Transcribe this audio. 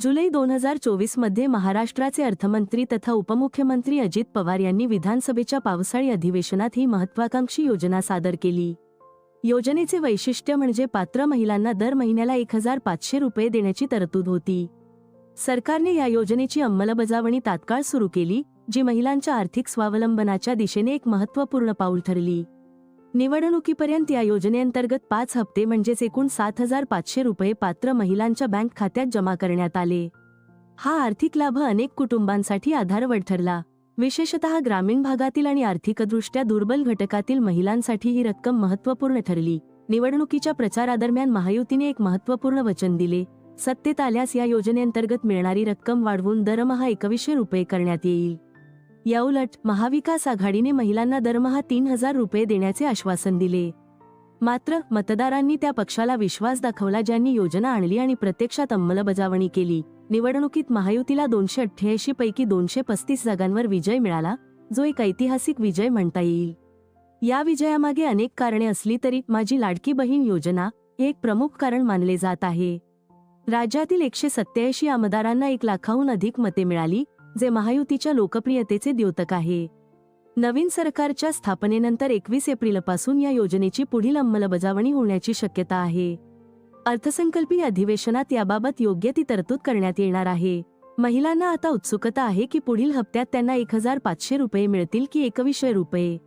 जुलै दोन हजार चोवीसमध्ये महाराष्ट्राचे अर्थमंत्री तथा उपमुख्यमंत्री अजित पवार यांनी विधानसभेच्या पावसाळी अधिवेशनात ही महत्वाकांक्षी योजना सादर केली. योजनेचे वैशिष्ट्य म्हणजे पात्र महिलांना दर महिन्याला एक हजार पाचशे रुपये देण्याची तरतूद होती. सरकारने या योजनेची अंमलबजावणी तात्काळ सुरू केली जी महिलांच्या आर्थिक स्वावलंबनाच्या दिशेने एक महत्त्वपूर्ण पाऊल ठरली. निवडणुकीपर्यंत या योजनेअंतर्गत पाच हप्ते म्हणजेच एकूण सात हजार पाचशे रुपये पात्र महिलांच्या बँक खात्यात जमा करण्यात आले. हा आर्थिक लाभ अनेक कुटुंबांसाठी आधारवड ठरला. विशेषतः ग्रामीण भागातील आणि आर्थिकदृष्ट्या दुर्बल घटकातील महिलांसाठी ही रक्कम महत्त्वपूर्ण ठरली. निवडणुकीच्या प्रचारादरम्यान महायुतीने एक महत्त्वपूर्ण वचन दिले. सत्तेत आल्यास या योजनेअंतर्गत मिळणारी रक्कम वाढवून दरमहा एकवीसशे रुपये करण्यात येईल. याउलट महाविकास आघाडीने महिलांना दरमहा तीन हजार रुपये देण्याचे आश्वासन दिले. मात्र मतदारांनी त्या पक्षाला विश्वास दाखवला ज्यांनी योजना आणली आणि प्रत्यक्षात अंमलबजावणी केली. निवडणुकीत महायुतीला दोनशे अठ्ठ्याऐंशी पैकी दोनशे पस्तीस जागांवर विजय मिळाला जो एक ऐतिहासिक विजय म्हणता येईल. या विजयामागे अनेक कारणे असली तरी माझी लाडकी बहीण योजना हे एक प्रमुख कारण मानले जात आहे. राज्यातील एकशे सत्याऐंशी आमदारांना एक लाखाहून अधिक मते मिळाली जे महायुतीच्या लोकप्रियतेचे द्योतक आहे. नवीन सरकारच्या स्थापनेनंतर एकवीस एप्रिलपासून या योजनेची पुढील अंमलबजावणी होण्याची शक्यता आहे. अर्थसंकल्पीय अधिवेशनात याबाबत योग्य ती तरतूद करण्यात येणार आहे. महिलांना आता उत्सुकता आहे की पुढील हप्त्यात त्यांना एक हजार पाचशे रुपये मिळतील की एकवीसशे रुपये.